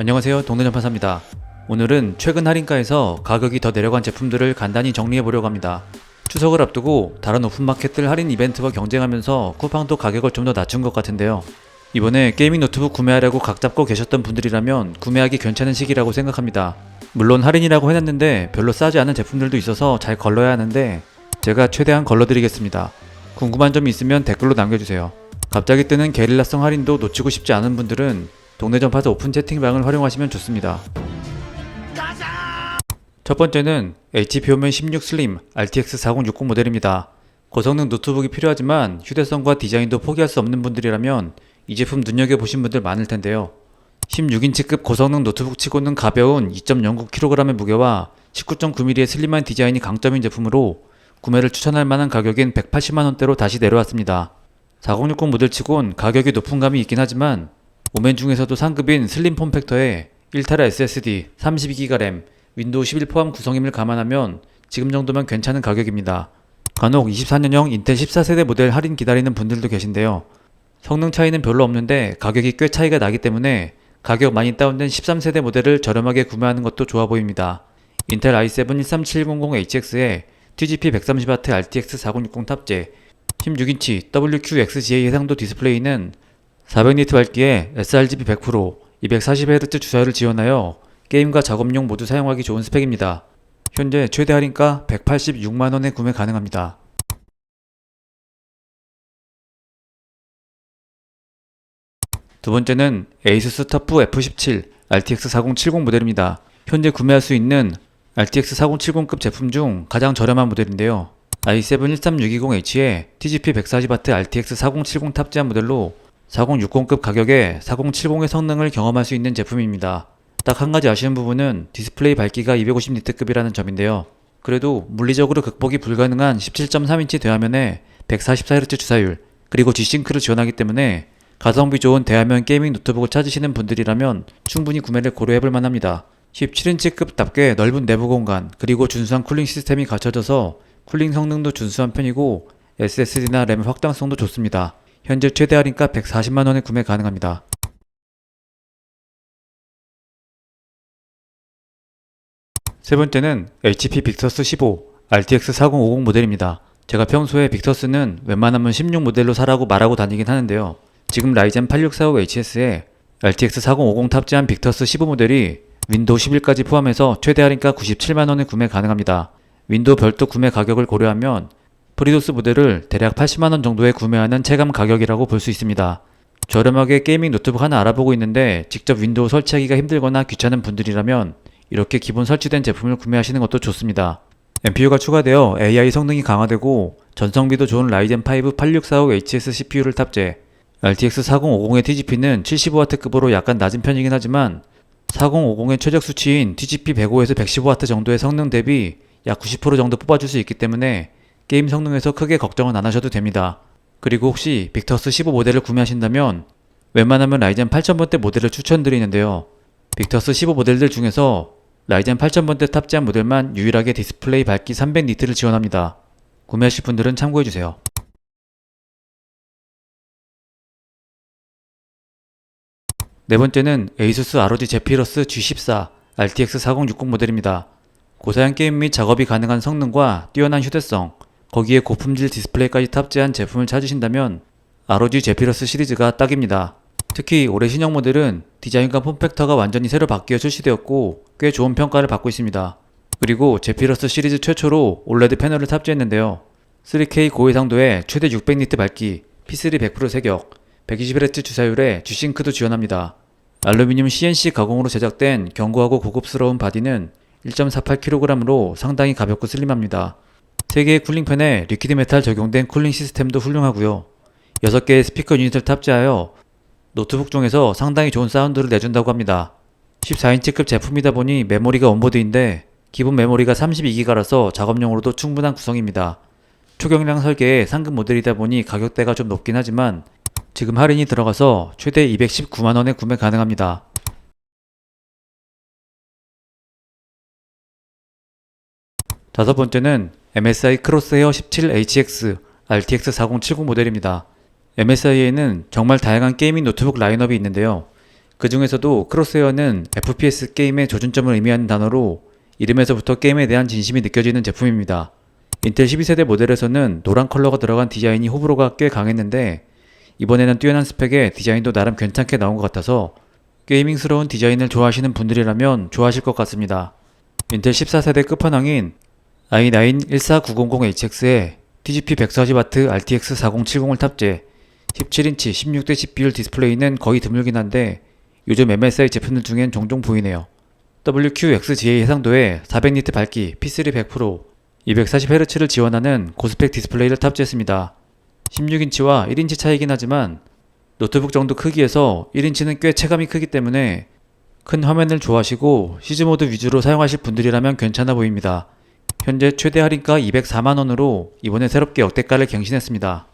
안녕하세요. 동네전파사입니다. 오늘은 최근 할인가에서 가격이 더 내려간 제품들을 간단히 정리해 보려고 합니다. 추석을 앞두고 다른 오픈마켓들 할인 이벤트와 경쟁하면서 쿠팡도 가격을 좀 더 낮춘 것 같은데요. 이번에 게이밍 노트북 구매하려고 각 잡고 계셨던 분들이라면 구매하기 괜찮은 시기라고 생각합니다. 물론 할인이라고 해놨는데 별로 싸지 않은 제품들도 있어서 잘 걸러야 하는데 제가 최대한 걸러드리겠습니다. 궁금한 점이 있으면 댓글로 남겨주세요. 갑자기 뜨는 게릴라성 할인도 놓치고 싶지 않은 분들은 동네 전파사 오픈 채팅방을 활용하시면 좋습니다. 첫 번째는 HP 오면 16 슬림 RTX 4060 모델입니다. 고성능 노트북이 필요하지만 휴대성과 디자인도 포기할 수 없는 분들이라면 이 제품 눈여겨보신 분들 많을 텐데요. 16인치급 고성능 노트북 치고는 가벼운 2.09kg의 무게와 19.9mm의 슬림한 디자인이 강점인 제품으로 구매를 추천할 만한 가격인 180만원대로 다시 내려왔습니다. 4060 모델 치곤 가격이 높은 감이 있긴 하지만 오멘 중에서도 상급인 슬림 폼팩터에 1TB SSD, 32GB 램, 윈도우 11 포함 구성임을 감안하면 지금 정도면 괜찮은 가격입니다. 간혹 24년형 인텔 14세대 모델 할인 기다리는 분들도 계신데요. 성능 차이는 별로 없는데 가격이 꽤 차이가 나기 때문에 가격 많이 다운된 13세대 모델을 저렴하게 구매하는 것도 좋아 보입니다. 인텔 i7 13700HX에 TGP 130W RTX 4060 탑재, 16인치 WQXGA 해상도 디스플레이는 400니트 밝기에 sRGB 100%, 240Hz 주사율을 지원하여 게임과 작업용 모두 사용하기 좋은 스펙입니다. 현재 최대 할인가 186만원에 구매 가능합니다. 두 번째는 에이수스 터프 F17 RTX 4070 모델입니다. 현재 구매할 수 있는 RTX 4070급 제품 중 가장 저렴한 모델인데요. i7 13620H에 TGP 140W RTX 4070 탑재한 모델로 4060급 가격에 4070의 성능을 경험할 수 있는 제품입니다. 딱 한 가지 아쉬운 부분은 디스플레이 밝기가 250니트급이라는 점인데요. 그래도 물리적으로 극복이 불가능한 17.3인치 대화면에 144Hz 주사율, 그리고 G싱크를 지원하기 때문에 가성비 좋은 대화면 게이밍 노트북을 찾으시는 분들이라면 충분히 구매를 고려해볼 만합니다. 17인치급답게 넓은 내부 공간, 그리고 준수한 쿨링 시스템이 갖춰져서 쿨링 성능도 준수한 편이고 SSD나 램 확장성도 좋습니다. 현재 최대 할인가 140만원에 구매 가능합니다. 세 번째는 HP 빅터스 15 RTX 4050 모델입니다. 제가 평소에 빅터스는 웬만하면 16 모델로 사라고 말하고 다니긴 하는데요. 지금 라이젠 8645HS에 RTX 4050 탑재한 빅터스 15 모델이 윈도우 11까지 포함해서 최대 할인가 97만원에 구매 가능합니다. 윈도우 별도 구매 가격을 고려하면 프리도스 모델을 대략 80만원 정도에 구매하는 체감 가격이라고 볼 수 있습니다. 저렴하게 게이밍 노트북 하나 알아보고 있는데 직접 윈도우 설치하기가 힘들거나 귀찮은 분들이라면 이렇게 기본 설치된 제품을 구매하시는 것도 좋습니다. MPU가 추가되어 AI 성능이 강화되고 전성비도 좋은 라이젠 5 8645HS CPU를 탑재. RTX 4050의 TGP는 75W급으로 약간 낮은 편이긴 하지만 4050의 최적 수치인 TGP 105에서 115W 정도의 성능 대비 약 90% 정도 뽑아줄 수 있기 때문에 게임 성능에서 크게 걱정은 안 하셔도 됩니다. 그리고 혹시 빅터스 15 모델을 구매하신다면 웬만하면 라이젠 8000번대 모델을 추천드리는데요. 빅터스 15 모델들 중에서 라이젠 8000번대 탑재한 모델만 유일하게 디스플레이 밝기 300 니트를 지원합니다. 구매하실 분들은 참고해주세요. 네 번째는 에이수스 ROG 제피러스 G14 RTX 4060 모델입니다. 고사양 게임 및 작업이 가능한 성능과 뛰어난 휴대성, 거기에 고품질 디스플레이까지 탑재한 제품을 찾으신다면 ROG 제피러스 시리즈가 딱입니다. 특히 올해 신형 모델은 디자인과 폼팩터가 완전히 새로 바뀌어 출시되었고 꽤 좋은 평가를 받고 있습니다. 그리고 제피러스 시리즈 최초로 OLED 패널을 탑재했는데요. 3K 고해상도에 최대 600니트 밝기, P3 100% 세격, 120Hz 주사율에 G싱크도 지원합니다. 알루미늄 CNC 가공으로 제작된 견고하고 고급스러운 바디는 1.48kg으로 상당히 가볍고 슬림합니다. 3개의 쿨링팬에 리퀴드 메탈 적용된 쿨링 시스템도 훌륭하고요. 6개의 스피커 유닛을 탑재하여 노트북 중에서 상당히 좋은 사운드를 내준다고 합니다. 14인치급 제품이다 보니 메모리가 온보드인데 기본 메모리가 32기가라서 작업용으로도 충분한 구성입니다. 초경량 설계의 상급 모델이다 보니 가격대가 좀 높긴 하지만 지금 할인이 들어가서 최대 219만원에 구매 가능합니다. 다섯 번째는 MSI 크로스헤어 17HX RTX 4070 모델입니다. MSI에는 정말 다양한 게이밍 노트북 라인업이 있는데요. 그 중에서도 크로스웨어는 FPS 게임의 조준점을 의미하는 단어로 이름에서부터 게임에 대한 진심이 느껴지는 제품입니다. 인텔 12세대 모델에서는 노란 컬러가 들어간 디자인이 호불호가 꽤 강했는데 이번에는 뛰어난 스펙에 디자인도 나름 괜찮게 나온 것 같아서 게이밍스러운 디자인을 좋아하시는 분들이라면 좋아하실 것 같습니다. 인텔 14세대 끝판왕인 i9 14900HX에 TGP 140W RTX 4070을 탑재 17인치 16대 10 비율 디스플레이는 거의 드물긴 한데 요즘 MSI 제품들 중엔 종종 보이네요. WQXGA 해상도에 400니트 밝기, P3 100%, 240Hz를 지원하는 고스펙 디스플레이를 탑재했습니다. 16인치와 1인치 차이긴 하지만 노트북 정도 크기에서 1인치는 꽤 체감이 크기 때문에 큰 화면을 좋아하시고 시즈모드 위주로 사용하실 분들이라면 괜찮아 보입니다. 현재 최대 할인가 204만원으로 이번에 새롭게 역대가를 갱신했습니다.